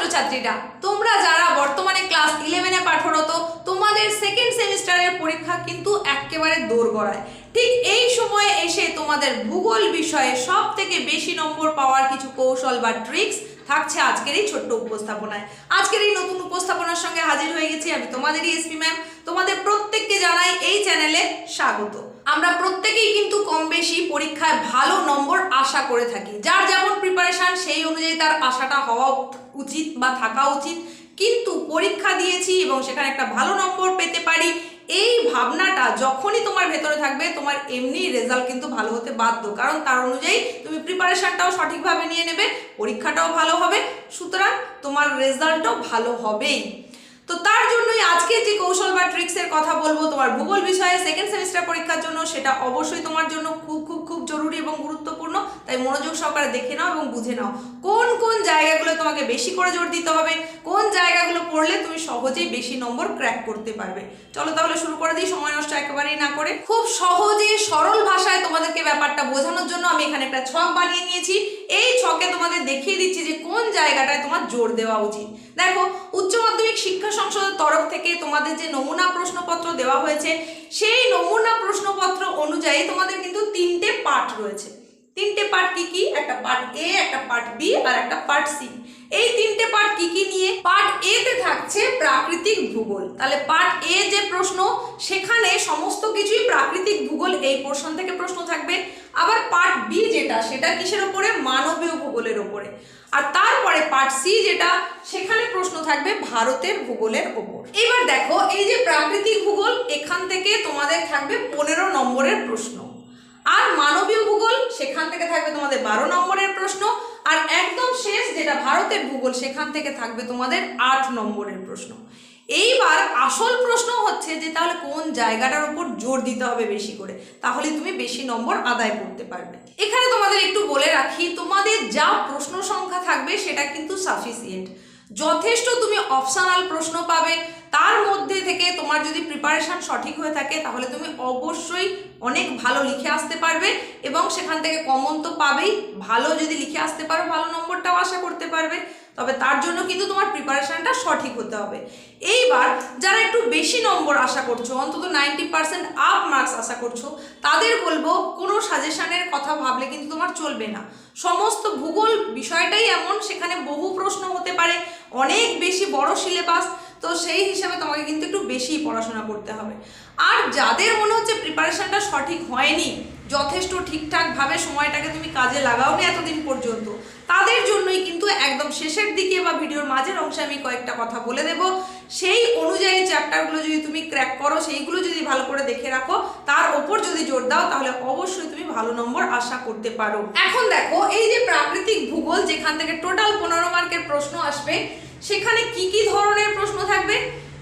ছাত্রছাত্রীরা, তোমরা যারা বর্তমানে ক্লাস ইলেভেনে পাঠরত, তোমাদের সেকেন্ড সেমিস্টারের পরীক্ষা কিন্তু একেবারে দোরগড়ায়। ঠিক এই সময়ে এসে তোমাদের ভূগোল বিষয়ে সব থেকে বেশি নম্বর পাওয়ার কিছু কৌশল বা ট্রিক্স থাকছে আজকের এই ছোট্ট উপস্থাপনায়। আজকের এই নতুন উপস্থাপনার সঙ্গে হাজির হয়ে গেছি আমি তোমাদেরই এসপি ম্যাম তোমাদের প্রত্যেককে জানাই এই চ্যানেলে স্বাগত। আমরা প্রত্যেকেই কিন্তু কম বেশি পরীক্ষায় ভালো নম্বর আশা করে থাকি। যার যেমন প্রিপারেশন সেই অনুযায়ী তার আশাটা হওয়া উচিত বা থাকা উচিত। কিন্তু পরীক্ষা দিয়েছি এবং সেখানে একটা ভালো নম্বর পেতে পারি, এই ভাবনাটা যখনই তোমার ভেতরে থাকবে, তোমার এমনি রেজাল্ট কিন্তু ভালো হতে বাধ্য। কারণ তার অনুযায়ী তুমি প্রিপারেশানটাও সঠিকভাবে নিয়ে নেবে, পরীক্ষাটাও ভালো হবে, সুতরাং তোমার রেজাল্টও ভালো হবেই। তো তার জন্যই আজকে যে কৌশল বা ট্রিক্সের কথা বলব তোমার ভূগোল বিষয়ে সেকেন্ড সেমিস্টার পরীক্ষার জন্য, সেটা অবশ্যই তোমার জন্য খুব খুব খুব জরুরি এবং গুরুত্বপূর্ণ। তাই মনোযোগ সহকারে দেখে নাও এবং বুঝে নাও কোন কোন জায়গাগুলো তোমাকে বেশি করে জোর দিতে হবে, কোন জায়গাগুলো পড়লে তুমি সহজেই বেশি নম্বর ক্র্যাক করতে পারবে। চলো তাহলে শুরু করে দিই, সময় নষ্ট একেবারেই না করে। খুব সহজে, সরল ভাষায় তোমাদেরকে ব্যাপারটা বোঝানোর জন্য আমি এখানে একটা ছক বানিয়ে নিয়েছি। এই ছকে তোমাদের দেখিয়ে দিচ্ছি যে কোন জায়গাটায় তোমার জোর দেওয়া উচিত। দেখো, উচ্চ মাধ্যমিক শিক্ষা সংসদের তরফ থেকে তোমাদের যে নমুনা প্রশ্নপত্র দেওয়া হয়েছে, সেই নমুনা প্রশ্নপত্র অনুযায়ী তোমাদের কিন্তু তিনটে পার্ট রয়েছে। তিনটে পার্ট কি কি? একটা পার্ট এ একটা পার্ট বি আর একটা পার্ট সি এই তিনটে পার্ট কি কি নিয়ে পার্ট এ তে থাকছে প্রাকৃতিক ভূগোল। তাহলে পার্ট এ যে প্রশ্ন, সেখানে সমস্ত কিছুই প্রাকৃতিক ভূগোল এই পোর্শন থেকে প্রশ্ন থাকবে। আবার পার্ট বি যেটা, সেটা কিসের ওপরে? মানবীয় ভূগোলের ওপরে। আর তারপরে পার্ট সি যেটা, সেখানে প্রশ্ন থাকবে ভারতের ভূগোলের ওপর। এবার দেখো, এই যে প্রাকৃতিক ভূগোল, এখান থেকে তোমাদের থাকবে পনেরো নম্বরের প্রশ্ন। আর মানবীয় ভূগোল, সেখান থেকে থাকবে তোমাদের বারো নম্বরের প্রশ্ন। আর একদম শেষ যেটা ভারতের ভূগোল, সেখান থেকে থাকবে তোমাদের আট নম্বরের প্রশ্ন। এইবার আসল প্রশ্ন হচ্ছে যে তাহলে কোন জায়গাটার উপর জোর দিতে হবে বেশি করে? তাহলে তুমি বেশি নম্বর আদায় করতে পারবে। এখানে তোমাদের একটু বলে রাখি, তোমাদের যা প্রশ্ন সংখ্যা থাকবে সেটা কিন্তু সাফিসিয়েন্ট যথেষ্ট তুমি অপশনাল প্রশ্ন পাবে। তার মধ্যে থেকে তোমার যদি প্রিপারেশন সঠিক হয়ে থাকে, তাহলে তুমি অবশ্যই অনেক ভালো লিখে আসতে পারবে এবং সেখান থেকে কমন তো পাবেই। ভালো যদি লিখে আসতে পারো, ভালো নম্বরটাও আশা করতে পারবে। তবে তার জন্য কিন্তু তোমার প্রিপারেশনটা সঠিক হতে হবে। এইবার যারা একটু বেশি নম্বর আশা করছ, অন্তত নাইনটি পার্সেন্ট আপ মার্কস আশা করছ, তাদের বলব কোনো সাজেশানের কথা ভাবলে কিন্তু তোমার চলবে না। সমস্ত ভূগোল বিষয়টাই এমন, সেখানে বহু প্রশ্ন হতে পারে। অনেক বেশি বড় সিলেবাস তো সেই হিসাবে তোমাকে কিন্তু একটু বেশি পড়াশোনা করতে হবে। আর যাদের মনে হচ্ছে প্রিপারেশনটা সঠিক হয়নি, যথেষ্ট ঠিকঠাকভাবে সময়টাকে তুমি কাজে লাগাওনি এতদিন পর্যন্ত, তাদের জন্যই কিন্তু একদম শেষের দিকে বা ভিডিওর মাঝের অংশে আমি কয়েকটা কথা বলে দেব। সেই অনুযায়ী চ্যাপ্টারগুলো যদি তুমি ক্র্যাক করো, সেইগুলো যদি ভালো করে দেখে রাখো, তার ওপর যদি জোর দাও, তাহলে অবশ্যই তুমি ভালো নম্বর আশা করতে পারো। এখন দেখো, এই যে প্রাকৃতিক ভূগোল, যেখান থেকে টোটাল পনেরো মার্কের প্রশ্ন আসবে সেখানে কি কি ধরনের প্রশ্ন থাকবে?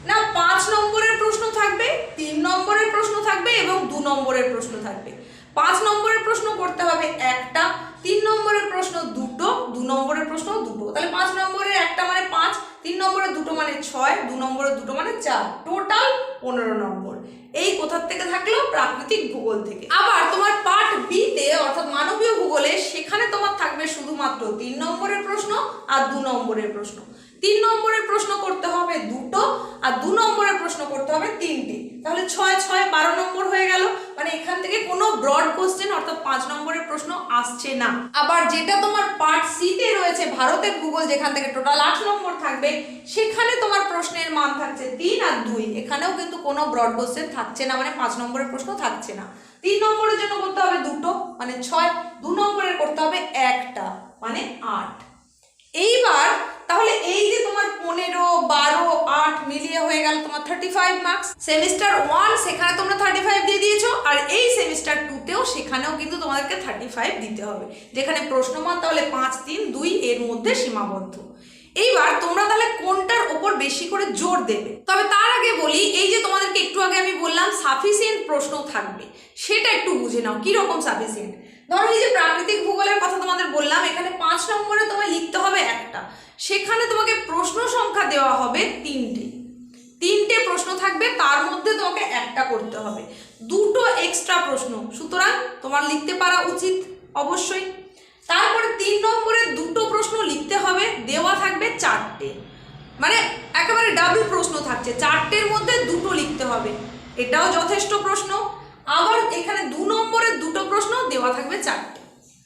না, পাঁচ নম্বরের প্রশ্ন থাকবে, তিন নম্বরের প্রশ্ন থাকবে এবং দু নম্বরের প্রশ্ন থাকবে। পাঁচ নম্বরের প্রশ্ন করতে হবে একটা, তিন নম্বরের প্রশ্ন দুটো, দু নম্বরের প্রশ্ন দুটো। তাহলে পাঁচ নম্বরের একটা মানে পাঁচ, তিন নম্বরের দুটো মানে ছয়, দু নম্বরের দুটো মানে চার। টোটাল পনেরো নম্বর। এই কোথার থেকে থাকল? প্রাকৃতিক ভূগোল থেকে। আবার তোমার পার্ট বি তে, অর্থাৎ মানবীয় ভূগোলে, সেখানে তোমার থাকবে শুধুমাত্র তিন নম্বরের প্রশ্ন আর দু নম্বরের প্রশ্ন। তিন নম্বরের প্রশ্ন করতে হবে দুটো আর দু নম্বরের প্রশ্ন করতে হবে তিনটে। তাহলে ছয় ছয়, বারো নম্বর হয়ে গেল। মানে এখান থেকে কোনো ব্রড কোশ্চেন অর্থাৎ পাঁচ নম্বরের প্রশ্ন আসছে না। আবার যেটা তোমার পার্ট সিতে রয়েছে, ভারতের ভূগোল, যেখান থেকে টোটাল আট নম্বর থাকবে, সেখানে তোমার প্রশ্নের মান থাকছে তিন আর দুই। এখানেও কিন্তু কোনো ব্রড কোশ্চেন থাকছে না মানে পাঁচ নম্বরের প্রশ্ন থাকছে না। তিন নম্বরের জন্য করতে হবে দুটো মানে ছয়। দু নম্বরের করতে হবে একটা মানে আট। এইবার তাহলে এই যে তোমার পনেরো, বারো, আট মিলিয়ে হয়ে গেল তোমার thirty five marks semester one সেখানে তোমরা থার্টি ফাইভ দিয়ে দিয়েছ, আর এই সেমিস্টার টুতেও সেখানেও কিন্তু তোমাদেরকে থার্টি ফাইভ দিতে হবে। যেখানে প্রশ্নমান তাহলে পাঁচ, তিন, দুই এর মধ্যে সীমাবদ্ধ। এইবার তোমরা তাহলে কোনটার ওপর বেশি করে জোর দেবে? তবে তার আগে বলি, এই যে তোমাদেরকে একটু আগে আমি বললাম সাফিসিয়েন্ট প্রশ্ন থাকবে। সেটা একটু বুঝে নাও কি রকম সাফিসিয়েন্ট ধরো এই যে প্রাকৃতিক ভূগোলের কথা তোমাদের বললাম, এখানে পাঁচ নম্বরে তোমায় লিখতে হবে একটা। সেখানে তোমাকে প্রশ্ন সংখ্যা দেওয়া হবে তিনটে। তিনটে প্রশ্ন থাকবে, তার মধ্যে তোমাকে একটা করতে হবে। দুটো এক্সট্রা প্রশ্ন, সুতরাং তোমার লিখতে পারা উচিত, অবশ্যই। তারপরে তিন নম্বরে দুটো প্রশ্ন লিখতে হবে, দেওয়া থাকবে চারটে। মানে একেবারে ডাবল প্রশ্ন থাকছে, চারটের মধ্যে দুটো লিখতে হবে। এটাও যথেষ্ট প্রশ্ন। আবার এখানে দু নম্বরের দুটো প্রশ্ন দেওয়া থাকবে চারটে।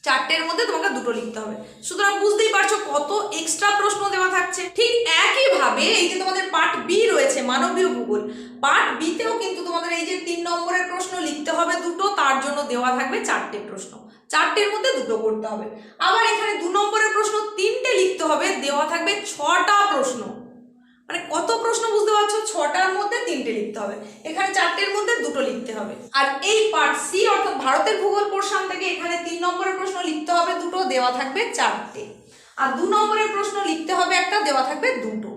চারটের মধ্যে তোমাকে দুটো লিখতে হবে। সুতরাং বুঝতেই পারছ কত এক্সট্রা প্রশ্ন দেওয়া থাকছে। ঠিক একইভাবে এই যে তোমাদের পার্ট বি রয়েছে, মানবীয় ভূগোল পার্ট বিতেও কিন্তু তোমাদের এই যে তিন নম্বরের প্রশ্ন লিখতে হবে দুটো, তার জন্য দেওয়া থাকবে চারটে প্রশ্ন। চারটের মধ্যে দুটো করতে হবে। আবার এখানে দু নম্বরের প্রশ্ন তিনটে লিখতে হবে, দেওয়া থাকবে ছটা প্রশ্ন মানে কত প্রশ্ন বুঝতে পারছ ছটার মধ্যে তিনটে লিখতে হবে। এখানে চারটের মধ্যে দুটো লিখতে হবে। আর এই পার্ট সি অর্থাৎ ভারতের ভূগোল পোর্শন থেকে এখানে তিন নম্বরের প্রশ্ন লিখতে হবে দুটো, দেওয়া থাকবে চারটে। আর দু নম্বরের প্রশ্ন লিখতে হবে একটা, দেওয়া থাকবে দুটো।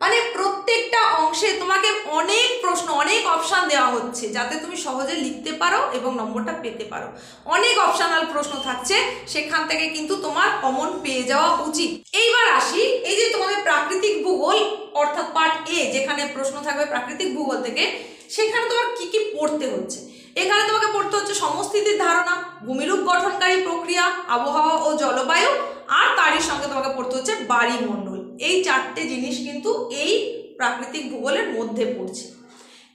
মানে প্রত্যেকটা অংশে তোমাকে অনেক প্রশ্ন, অনেক অপশান দেওয়া হচ্ছে যাতে তুমি সহজে লিখতে পারো এবং নম্বরটা পেতে পারো। অনেক অপশনাল প্রশ্ন থাকছে, সেখান থেকে কিন্তু তোমার কমন পেয়ে যাওয়া উচিত। এইবার আসি, এই যে তোমাদের প্রাকৃতিক ভূগোল, অর্থাৎ পার্ট এ যেখানে প্রশ্ন থাকবে প্রাকৃতিক ভূগোল থেকে, সেখানে তোমার কি কি পড়তে হচ্ছে? এখানে তোমাকে পড়তে হচ্ছে সমস্থিতির ধারণা, ভূমিরূপ গঠনকারী প্রক্রিয়া, আবহাওয়া ও জলবায়ু, আর তারই সঙ্গে তোমাকে পড়তে হচ্ছে বাড়িমণ্ডল। এই চারটে জিনিস কিন্তু এই প্রাকৃতিক ভূগোলের মধ্যে পড়ছে।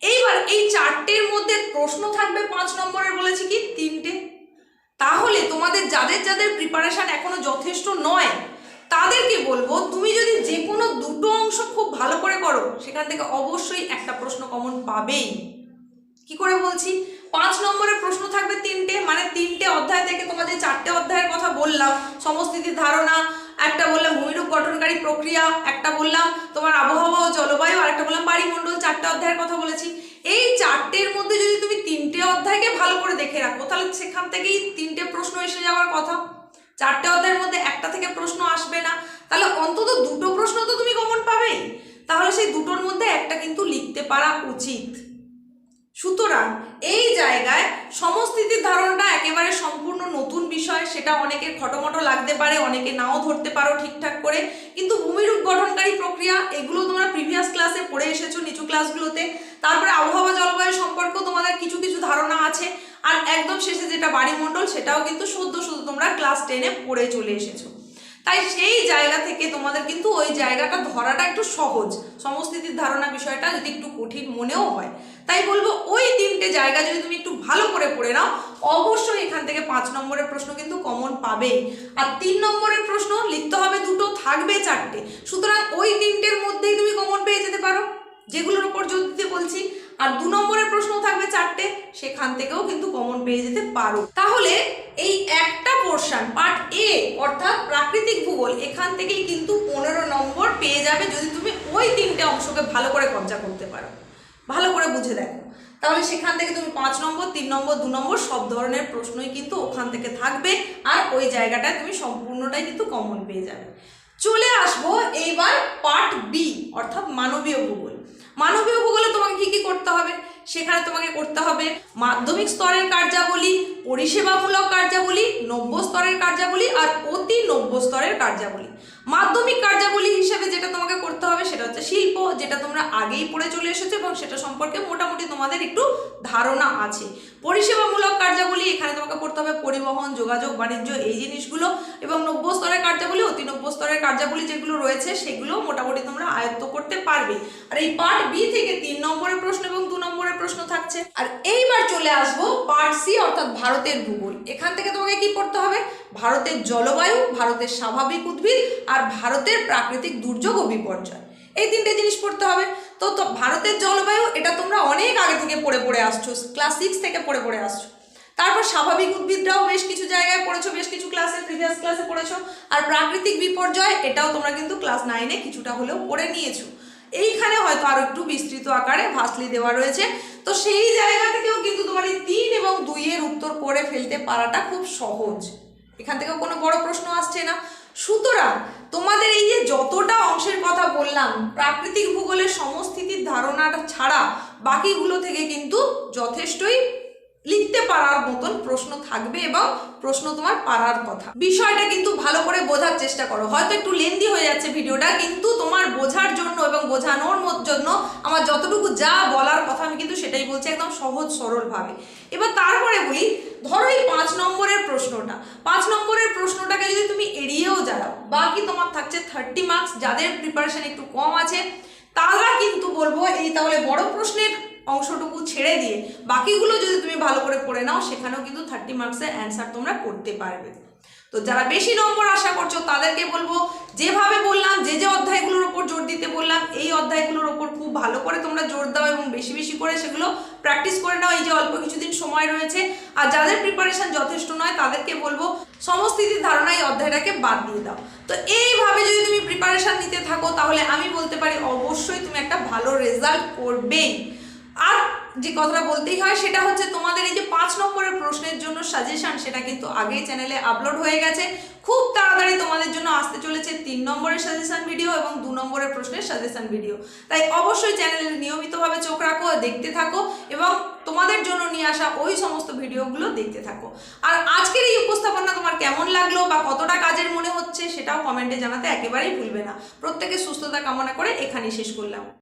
এইবার এই চারটের মধ্যে প্রশ্ন থাকবে পাঁচ নম্বরের বলেছি কি? তিনটে। তাহলে তোমাদের যাদের যাদের প্রিপারেশন এখনও যথেষ্ট নয়, তাদেরকে বলব তুমি যদি যে কোনো দুটো অংশ খুব ভালো করে করো, সেখান থেকে অবশ্যই একটা প্রশ্ন কমন পাবেই। কি করে বলছি? পাঁচ নম্বরের প্রশ্ন থাকবে তিনটে মানে তিনটে অধ্যায় থেকে তোমাদের চারটে অধ্যায়ের কথা বললাম সমস্থিতির ধারণা একটা বললাম ভূমিরূপ গঠনকারী প্রক্রিয়া, একটা বললাম তোমার আবহাওয়া ও জলবায়ু আর একটা বললাম বাড়িমণ্ডল চারটে অধ্যায়ের কথা বলেছি। এই চারটের মধ্যে যদি তুমি তিনটে অধ্যায়কে ভালো করে দেখে রাখো, তাহলে সেখান থেকেই তিনটে প্রশ্ন এসে যাওয়ার কথা। চারটে অধ্যায়ের মধ্যে একটা থেকে প্রশ্ন আসবে না। তাহলে অন্তত দুটো প্রশ্ন তো তুমি কমন পাবেই। তাহলে সেই দুটোর মধ্যে একটা কিন্তু লিখতে পারা উচিত। সুতরাং এই জায়গায় সমস্থিতির ধারণাটা একেবারে সম্পূর্ণ নতুন বিষয়। সেটা অনেকের খটোমটো লাগতে পারে, অনেকে নাও ধরতে পারো ঠিকঠাক করে। কিন্তু ভূমিরূপ গঠনকারী প্রক্রিয়া, এগুলো তোমরা প্রিভিয়াস ক্লাসে পড়ে এসেছ নিচু ক্লাসগুলোতে তারপরে আবহাওয়া জলবায়ু সম্পর্কেও তোমাদের কিছু কিছু ধারণা আছে। আর একদম শেষে যেটা বাড়িমণ্ডল, সেটাও কিন্তু সদ্য শুধু তোমরা ক্লাস টেনে পড়ে চলে এসেছ। তাই সেই জায়গা থেকে তোমাদের কিন্তু ওই জায়গাটা ধরাটা একটু সহজ। সমস্থিতির ধারণা বিষয়টা যদি একটু কঠিন মনেও হয়। তাই বলব ওই তিনটে জায়গা যদি তুমি একটু ভালো করে পড়ে নাও, অবশ্যই এখান থেকে পাঁচ নম্বরের প্রশ্ন কিন্তু কমন পাবে আর তিন নম্বরের প্রশ্ন লিখতে হবে দুটো, থাকবে চারটে। সুতরাং ওই তিনটের মধ্যেই তুমি কমন পেয়ে যেতে পারো, যেগুলোর উপর জোর দিতে বলছি। আর দু নম্বরের প্রশ্ন থাকবে চারটে, সেখান থেকেও কিন্তু কমন পেয়ে যেতে পারো। তাহলে এই একটা পোর্শন পার্ট এ অর্থাৎ প্রাকৃতিক ভূগোল, এখান থেকেই কিন্তু পনেরো নম্বর পেয়ে যাবে যদি তুমি ওই তিনটে অংশকে ভালো করে কবজা করতে পারো। ভালো করে বুঝে দেখো। তাহলে সেখান থেকে তুমি পাঁচ নম্বর, তিন নম্বর, দু নম্বর সব ধরনের প্রশ্নই কিন্তু ওখান থেকে থাকবে আর ওই জায়গাটায় তুমি সম্পূর্ণটাই কিন্তু কমন পেয়ে যাবে। চলে আসব এইবার পার্ট বি অর্থাৎ মানবীয় ভূগোল। মানবীয় ভূগোলে তোমাকে কী কী করতে হবে? সেখানে তোমাকে করতে হবে মাধ্যমিক স্তরের কার্যাবলী, পরিষেবামূলক কার্যাবলী, নব্য স্তরের কার্যাবলী আর অতি নব্য স্তরের কার্যাবলী। মাধ্যমিক কার্যাবলী হিসেবে যেটা তোমাকে করতে হবে সেটা হচ্ছে শিল্প, যেটা তোমরা আগেই পড়ে চলে এসেছ এবং সেটা সম্পর্কে মোটামুটি তোমাদের একটু ধারণা আছে। পরিষেবামূলক তোমাকে করতে হবে পরিবহন, যোগাযোগ, বাণিজ্য এই জিনিসগুলো এবং নব্য স্তরের কার্যাবলী, অতি নব্য স্তরের কার্যাবলী যেগুলো রয়েছে সেগুলো মোটামুটি তোমরা আয়ত্ত করতে পারবে। আর এই পার্ট বি থেকে তিন নম্বরের প্রশ্ন এবং দু নম্বরের প্রশ্ন থাকছে। আর এইবার চলে আসব পার্ট সি অর্থাৎ ভারতের ভূগোল। এখান থেকে তোমাকে কি পড়তে হবে? ভারতের জলবায়ু, ভারতের স্বাভাবিক উদ্ভিদ আর ভারতের প্রাকৃতিক দুর্যোগ ও বিপর্যয়। এই তিনটে জিনিস পড়তে হবে। তো তো ভারতের জলবায়ু, এটা তোমরা অনেক আগে থেকে পড়ে পড়ে আসছো। ক্লাস সিক্স থেকে পড়ে পড়ে আসছো। তারপর স্বাভাবিক উদ্ভিদরাও বেশ কিছু জায়গায় পড়েছো, বেশ কিছু ক্লাসে প্রিভিয়াস ক্লাসে পড়েছো। আর প্রাকৃতিক বিপর্যয়, এটাও তোমরা কিন্তু ক্লাস নাইনে কিছুটা হলেও পড়ে নিয়েছো। এইখানে হয়তো আরও একটু বিস্তৃত আকারে ভাসলি দেওয়া রয়েছে। তো সেই জায়গা থেকেও কিন্তু তোমার এই তিন এবং দুইয়ের উত্তর করে ফেলতে পারাটা খুব সহজ। এখান থেকেও কোনো বড় প্রশ্ন আসছে না। সুতরাং, তোমাদের এই যে যতটা অংশের কথা বললাম, প্রাকৃতিক ভূগোলের সমস্থিতির ধারণাটা ছাড়া বাকিগুলো থেকে কিন্তু যথেষ্টই লিখতে পারার মতন প্রশ্ন থাকবে এবং প্রশ্ন তোমার পারার কথা। বিষয়টা কিন্তু ভালো করে বোঝার চেষ্টা করো। হয়তো একটু লেন্দি হয়ে যাচ্ছে ভিডিওটা, কিন্তু তোমার বোঝার জন্য এবং বোঝানোর জন্য আমার যতটুকু যা বলার কথা আমি কিন্তু সেটাই বলছি একদম সহজ সরলভাবে। এবার তারপরে বলি, ধরো এই পাঁচ নম্বরের প্রশ্নটা। পাঁচ নম্বরের প্রশ্নটাকে যদি তুমি এড়িয়েও যাও, বাকি তোমার থাকছে থার্টি মার্কস যাদের প্রিপারেশন একটু কম আছে, তারা কিন্তু বলব এই তাহলে বড় প্রশ্নের অংশটুকু ছেড়ে দিয়ে বাকিগুলো যদি তুমি ভালো করে পড়ে নাও, সেখানেও কিন্তু থার্টি মার্কসের অ্যান্সার তোমরা করতে পারবে। তো যারা বেশি নম্বর আশা করছ, তাদেরকে বলব, যেভাবে বললাম, যে যে অধ্যায়গুলোর ওপর জোর দিতে বললাম, এই অধ্যায়গুলোর ওপর খুব ভালো করে তোমরা জোর দাও এবং বেশি বেশি করে সেগুলো প্র্যাকটিস করে নাও। এই যে অল্প কিছুদিন সময় রয়েছে, আর যাদের প্রিপারেশন যথেষ্ট নয়, তাদেরকে বলব সমস্থিতির ধারণা এই অধ্যায়টাকে বাদ দিয়ে দাও। তো এইভাবে যদি তুমি প্রিপারেশন নিতে থাকো, তাহলে আমি বলতে পারি, অবশ্যই তুমি একটা ভালো রেজাল্ট করবেই। আর যে কথাটা বলতেই হয়, সেটা হচ্ছে তোমাদের এই যে পাঁচ নম্বরের প্রশ্নের জন্য সাজেশন সেটা কিন্তু আগেই চ্যানেলে আপলোড হয়ে গেছে। খুব তাড়াতাড়ি তোমাদের জন্য আসতে চলেছে তিন নম্বরের সাজেশন ভিডিও এবং দু নম্বরের প্রশ্নের সাজেশন ভিডিও তাই অবশ্যই চ্যানেলে নিয়মিতভাবে চোখ রাখো, দেখতে থাকো এবং তোমাদের জন্য নিয়ে আসা ওই সমস্ত ভিডিওগুলো দেখতে থাকো। আর আজকের এই উপস্থাপনা তোমার কেমন লাগল বা কতটা কাজের মনে হচ্ছে, সেটাও কমেন্টে জানাতে একেবারেই ভুলবে না। প্রত্যেকের সুস্থতা কামনা করে এখানেই শেষ করলাম।